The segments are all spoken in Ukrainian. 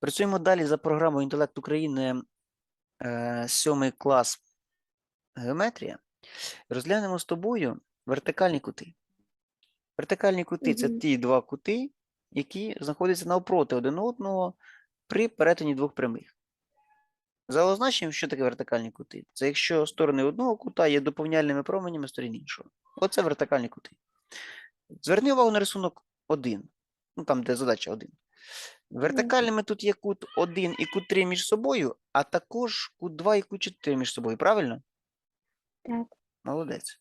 Працюємо далі за програмою Інтелект України, е, сьомий клас геометрія. Розглянемо з тобою вертикальні кути. Вертикальні кути це ті два кути, які знаходяться навпроти один одного при перетині двох прямих. За означенням, що таке вертикальні кути? Це якщо сторони одного кута є доповняльними променями сторін іншого. Оце вертикальні кути. Зверни увагу на рисунок 1. Ну, там, де задача 1. Вертикальними тут є кут 1 і кут 3 між собою, а також кут 2 і кут 4 між собою. Правильно? Так. Молодець.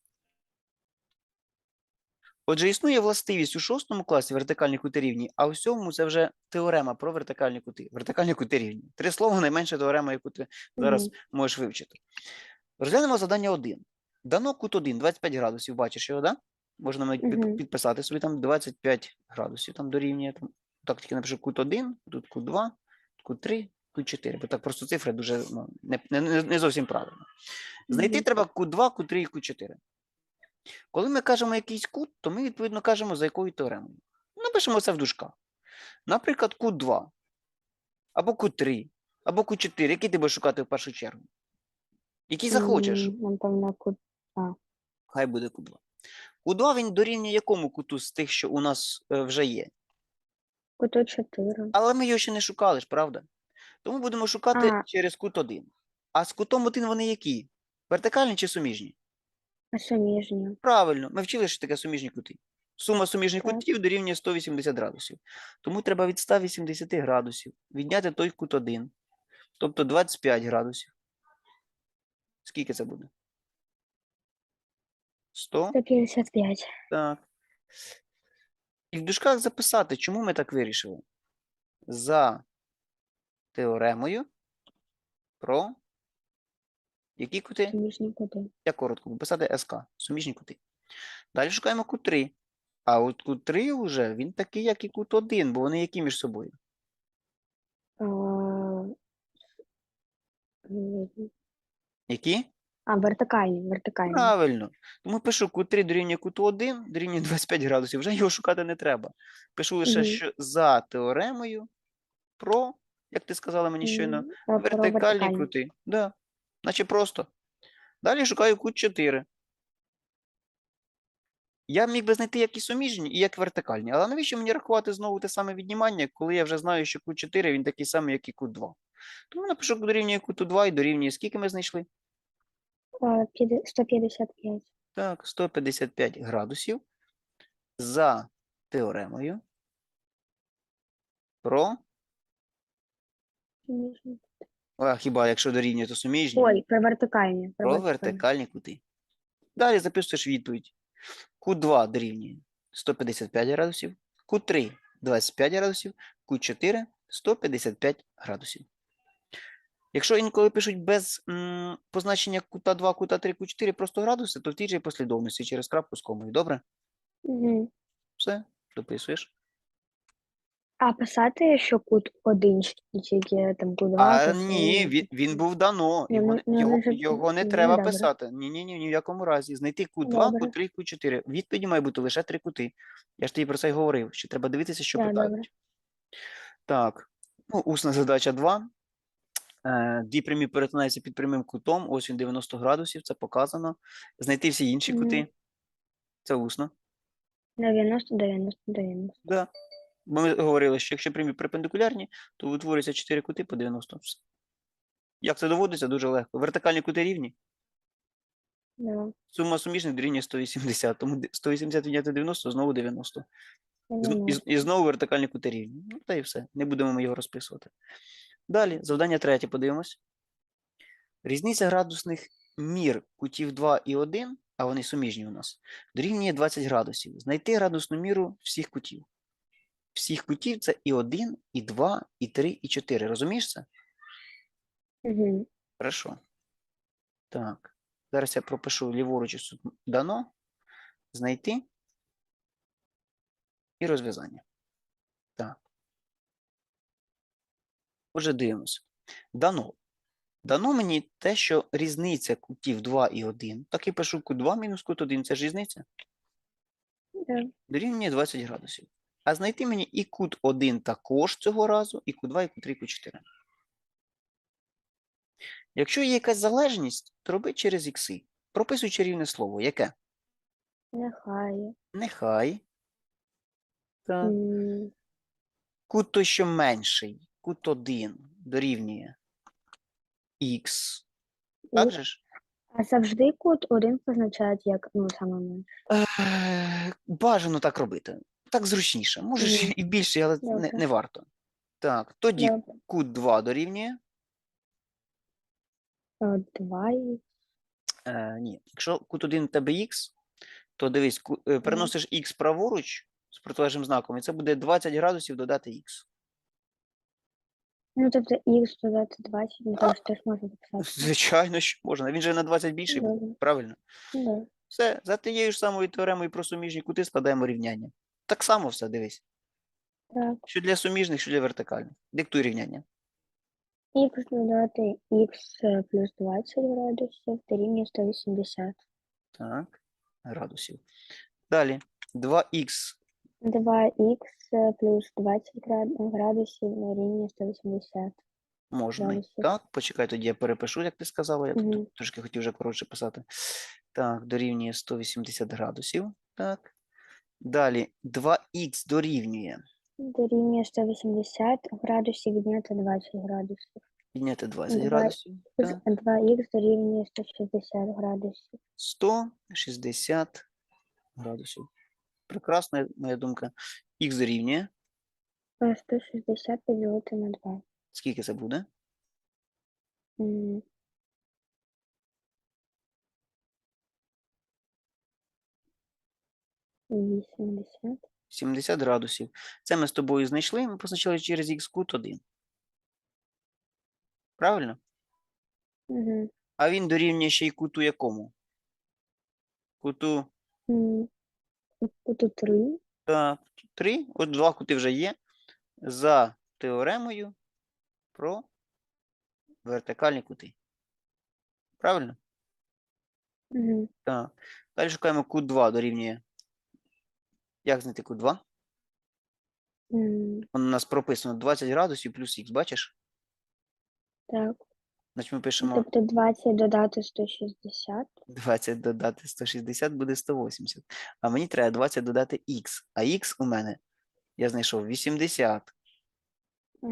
Отже, існує властивість у шостому класі вертикальні кути рівні, а у сьомому це вже теорема про вертикальні кути. Вертикальні кути рівні. Три слова найменша теорема, яку ти зараз Мгм. можеш вивчити. Розглянемо завдання 1. Дано кут 1, 25 градусів. Бачиш його, так? Да? Можна навіть під- Мгм. підписати собі там 25 градусів там дорівнює. Там. Так, тільки напишу кут 1, тут кут 2, кут 3, кут 4. Бо так просто цифри дуже ну, не, не, не- зовсім правильно. Знайти Мгм. треба кут 2, кут 3 і кут 4. Коли ми кажемо якийсь кут, то ми відповідно кажемо, за якою теоремою. Напишемо це в дужках. Наприклад, кут 2, або кут 3, або кут 4. Який ти будеш шукати в першу чергу? Який захочеш? Напевно, кут. Хай буде кут 2. Кут 2 він дорівнює якому куту з тих, що у нас е, вже є. Куту 4. Але ми його ще не шукали ж, правда? Тому будемо шукати А. через кут 1. А з кутом 1 вони які? Вертикальні чи суміжні? Суміжні. Правильно, ми вчили, що таке суміжні кути. Сума суміжних Так. кутів дорівнює 180 градусів. Тому треба від 180 градусів відняти той кут 1. Тобто 25 градусів. Скільки це буде? 100? 155. Так. І в дужках записати, чому ми так вирішили. За теоремою про які кути? Суміжні кути. Я коротко писати СК, суміжні кути. Далі шукаємо кут 3. А от кут 3 вже він такий, як і кут 1, бо вони які між собою? Які? А, вертикальні, вертикальні. Правильно. Тому пишу кут 3 дорівнює куту 1, дорівнює 25 градусів. Вже його шукати не треба. Пишу лише, Мгм. що за теоремою про, як ти сказала мені щойно, М, про- про вертикальні кути. Да. Наче просто. Далі шукаю кут 4. Я міг би знайти як і суміжні, і як вертикальні. Але навіщо мені рахувати знову те саме віднімання, коли я вже знаю, що кут 4 він такий самий, як і кут 2. Тому напишу дорівнює куту 2 і дорівнює. Скільки ми знайшли? А, піде- 155. Так, 155 градусів за теоремою про. Суміжні. А хіба якщо дорівнює, то суміжні? Ой, про вертикальні. Про вертикальні кути. Далі записуєш відповідь. Кут 2 дорівнює 155 градусів, кут 3 25 градусів, кут 4 155 градусів. Якщо інколи пишуть без м, позначення кута 2, кута 3, кут 4 просто градуси, то в тій же послідовності через крапку з комою. Добре? Угу. Все, дописуєш. А писати, що кут 1, тільки там кут 2. А ні, він, він був дано. Ні, Його, ну, не- ну, його, ну, його не ну, треба добре. писати. Ні, ні, ні, ні в якому разі. Знайти кут 2, Добре. кут 3, кут 4. Відповіді має бути лише три кути. Я ж тобі про це й говорив, що треба дивитися, що Да, питають. добре. Так, ну, усна задача 2. Е, дві прямі перетинаються під прямим кутом. Ось він 90 градусів, це показано. Знайти всі інші кути. Це усно. 90, 90, 90. Да. Бо ми говорили, що якщо прямі перпендикулярні, то утворюється 4 кути по 90. Все. Як це доводиться? Дуже легко. Вертикальні кути рівні. Да. Сума суміжних дорівнює 180, тому 180 відняти 90, знову 90. І, і, і знову вертикальні кути рівні. Ну, та і все. Не будемо ми його розписувати. Далі, завдання третє, подивимось. Різниця градусних мір кутів 2 і 1, а вони суміжні у нас, дорівнює 20 градусів. Знайти градусну міру всіх кутів. Всіх кутів це і 1, і 2, і 3, і 4. Розумієш це? Угу. Хорошо. Так. Зараз я пропишу ліворуч дано. Знайти. І розв'язання. Так. Отже, дивимося. Дано. Дано мені те, що різниця кутів 2 і 1. Так і пишу кут 2 мінус кут 1. Це ж різниця. Да. Дорівнює 20 градусів. А знайти мені і кут 1 також цього разу, і кут 2, і кут 3, і кут 4. Якщо є якась залежність, то роби через ікси. Прописуй чарівне слово. Яке? Нехай. Нехай. Так. М, Кут той, що менший, кут 1 дорівнює х. Так же ж? А завжди кут один позначають як ну саме менше. Е, Бажано так робити. Так зручніше. Можеш і більше, але не, не варто. Так, тоді Добре. кут 2 дорівнює. Е, Два і Е, ні, якщо кут 1 у тебе х, то дивись, ку- е, переносиш х праворуч з протилежним знаком, і це буде 20 градусів додати х. Ну тобто х додати 20, ну там ж теж можна записати. Звичайно, що можна. Він же на 20 більший буде, Добре. правильно? Да. Все, за тією ж самою теоремою про суміжні кути складаємо рівняння. Так само все, дивись. Так. Що для суміжних, що для вертикальних. Диктуй рівняння. Х додати х плюс 20 градусів дорівнює 180. Так, градусів. Далі. 2х 2х плюс 20 град- градусів дорівнює 180. можна. і Градусів. Так, почекай, тоді я перепишу, як ти сказала. Я тут трошки хотів вже коротше писати. Так, дорівнює 180 градусів. Так. Далі 2х дорівнює. Дорівнює 180 градусів відняти 20 градусів. Підняти 20 Два- градусів. 2х дорівнює 160 градусів. 160 градусів. Прекрасна моя думка. Х дорівнює. 160 поділити на 2. Скільки це буде? М. Вісімдесят. 70 градусів. Це ми з тобою знайшли, ми позначали через х кут 1. Правильно? Угу. А він дорівнює ще й куту якому? Куту Тут 3. так, 3. От два кути вже є. За теоремою про вертикальні кути. Правильно? Угу. Так. Далі шукаємо кут 2 дорівнює. Як знайти кут 2? Воно у нас прописано 20 градусів плюс х, бачиш? Так. Значить ми пишемо Тобто 20 додати 160. 20 додати 160 буде 180. А мені треба 20 додати х. А х у мене, я знайшов 80. А,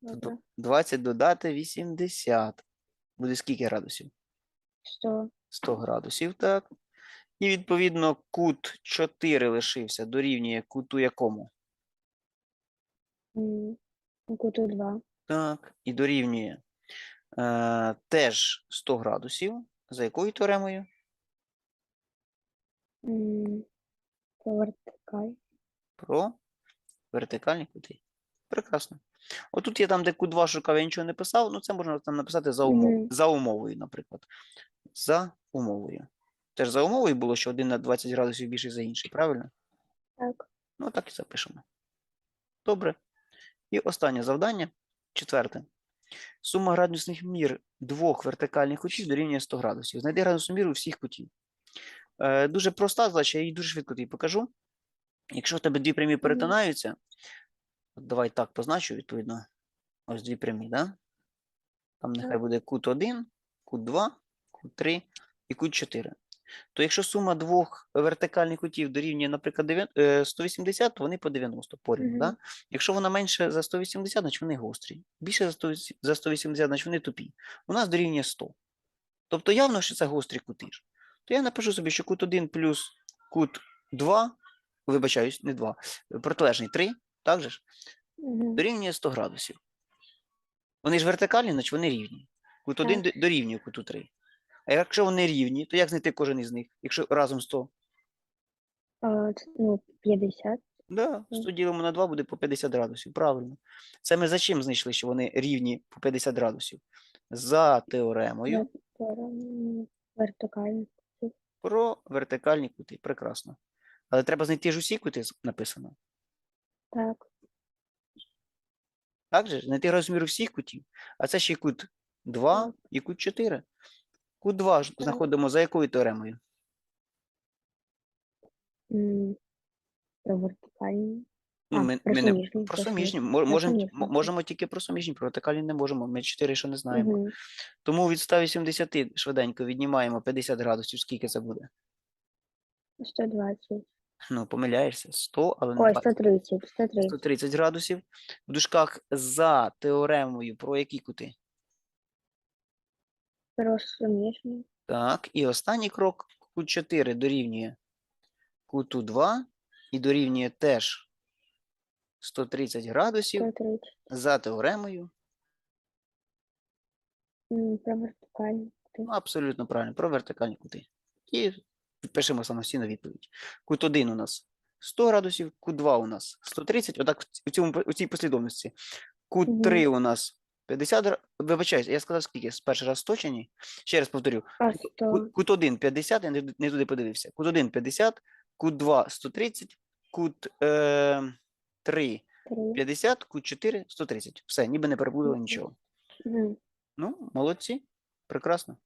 Тобто добре. 20 додати 80. Буде скільки градусів? 100. 100 градусів, так. І відповідно кут 4 лишився, дорівнює куту якому? М, Куту 2. Так. І дорівнює е, теж 100 градусів. За якою теоремою? По вертикаль. Про вертикальні кути. Прекрасно. Отут я там, де кут 2 шукав, я нічого не писав, ну це можна там написати за, умов... Мгм. за умовою, наприклад. За умовою. Теж за умовою було, що один на 20 градусів більший за інший, правильно? Так. Ну, так і запишемо. Добре. І останнє завдання, четверте. Сума градусних мір двох вертикальних кутів дорівнює 100 градусів. Знайди градусну міру всіх кутів. Е, дуже проста задача, я її дуже швидко тобі покажу. Якщо в тебе дві прямі перетинаються, давай так позначу, відповідно. Ось дві прямі, да? Там нехай буде кут 1, кут 2, кут 3 і кут 4. То якщо сума двох вертикальних кутів дорівнює, наприклад, е, 180, то вони по 90 порівну. Да? Якщо вона менше за 180, значить вони гострі. Більше за 180, значить вони тупі. У нас дорівнює 100. Тобто явно, що це гострі кути. То я напишу собі, що кут 1 плюс кут 2, вибачаюсь, не 2, протилежний 3, так же ж, Угу. дорівнює 100 градусів. Вони ж вертикальні, значить вони рівні. Кут 1 Так. до- дорівнює куту 3. А якщо вони рівні, то як знайти кожен із них, якщо разом 100? А, ну, 50. Да, 100 ділимо на 2 буде по 50 градусів. Правильно. Це ми за чим знайшли, що вони рівні по 50 градусів? За теоремою М, Вертикально. про вертикальні кути. Прекрасно. Але треба знайти ж усі кути написано. Так. Так же? Знайти розмір всіх кутів. А це ще й кут 2 Так. і кут 4. Кут 2 ж знаходимо за якою теоремою? Про вертикальні. Ну, ми, про ми не суміжні. про суміжні. Можемо, суміжні, можемо тільки про суміжні, про вертикальні не можемо. Ми 4 ще не знаємо. Мгм. Тому від 180 швиденько віднімаємо 50 градусів. Скільки це буде? 120. Ну, помиляєшся. 100, але не Ой, 20. 130. 130. 130 градусів. В дужках за теоремою про які кути? Про. Так, і останній крок кут 4 дорівнює куту 2 і дорівнює теж 130 градусів 130. за теоремою. Про вертикальні. Ну, абсолютно правильно, про вертикальні кути. І пишемо самостійно відповідь. Кут 1 у нас 100 градусів, кут 2 у нас 130, отак у, цьому, у цій послідовності. Кут Мгм. 3 у нас 50 градусів. Вибачаюсь, я сказав скільки? З перший раз сточені. Ще раз повторю. А Ку- 100. Кут, кут 1 50, я не, туди- подивився. Кут 1 50, кут 2 130, кут е, 3 3. 50, кут 4 130. Все, ніби не переплутали нічого. Ну, молодці. Прекрасно.